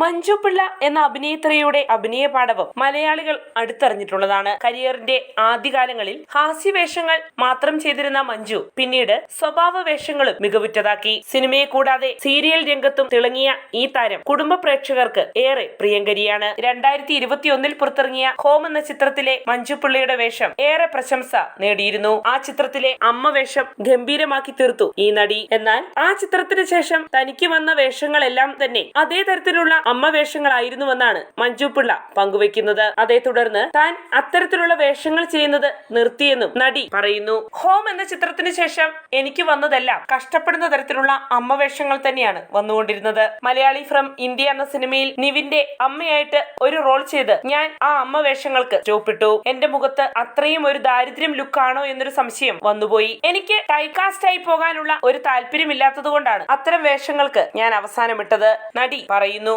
മഞ്ജു പിള്ള എന്ന അഭിനേത്രിയുടെ അഭിനയ പാഠവും മലയാളികൾ അടുത്തറിഞ്ഞിട്ടുള്ളതാണ്. കരിയറിന്റെ ആദ്യകാലങ്ങളിൽ ഹാസ്യവേഷങ്ങൾ മാത്രം ചെയ്തിരുന്ന മഞ്ജു പിന്നീട് സ്വഭാവ വേഷങ്ങളും മികവുറ്റതാക്കി. സിനിമയെ കൂടാതെ സീരിയൽ രംഗത്തും തിളങ്ങിയ ഈ താരം കുടുംബ പ്രേക്ഷകർക്ക് ഏറെ പ്രിയങ്കരിയാണ്. രണ്ടായിരത്തി ഇരുപത്തിയൊന്നിൽ പുറത്തിറങ്ങിയ ഹോം എന്ന ചിത്രത്തിലെ മഞ്ജു പിള്ളയുടെ വേഷം ഏറെ പ്രശംസ നേടിയിരുന്നു. ആ ചിത്രത്തിലെ അമ്മ വേഷം ഗംഭീരമാക്കി തീർത്തു ഈ നടി. എന്നാൽ ആ ചിത്രത്തിന് ശേഷം തനിക്ക് വന്ന വേഷങ്ങളെല്ലാം തന്നെ അതേ തരത്തിലുള്ള അമ്മ വേഷങ്ങളായിരുന്നുവെന്നാണ് മഞ്ജു പിള്ള പങ്കുവെക്കുന്നത് അതേ തുടർന്ന് താൻ അത്തരത്തിലുള്ള വേഷങ്ങൾ ചെയ്യുന്നത് നിർത്തിയെന്നും നടി പറയുന്നു. ഹോം എന്ന ചിത്രത്തിന് ശേഷം എനിക്ക് വന്നതെല്ലാം കഷ്ടപ്പെടുന്ന തരത്തിലുള്ള അമ്മ വേഷങ്ങൾ തന്നെയാണ് വന്നുകൊണ്ടിരുന്നത്. മലയാളി ഫ്രം ഇന്ത്യ എന്ന സിനിമയിൽ നിവിന്റെ അമ്മയായിട്ട് ഒരു റോൾ ചെയ്ത് ഞാൻ ആ അമ്മ വേഷങ്ങൾക്ക് ചോപ്പിട്ടു എന്റെ മുഖത്ത് അത്രയും ഒരു ദാരിദ്ര്യം ലുക്കാണോ എന്നൊരു സംശയം വന്നുപോയി. എനിക്ക് ടൈകാസ്റ്റ് ആയി പോകാനുള്ള ഒരു താല്പര്യമില്ലാത്തത് കൊണ്ടാണ് അത്തരം വേഷങ്ങൾക്ക് ഞാൻ അവസാനമിട്ടത് നടി പറയുന്നു.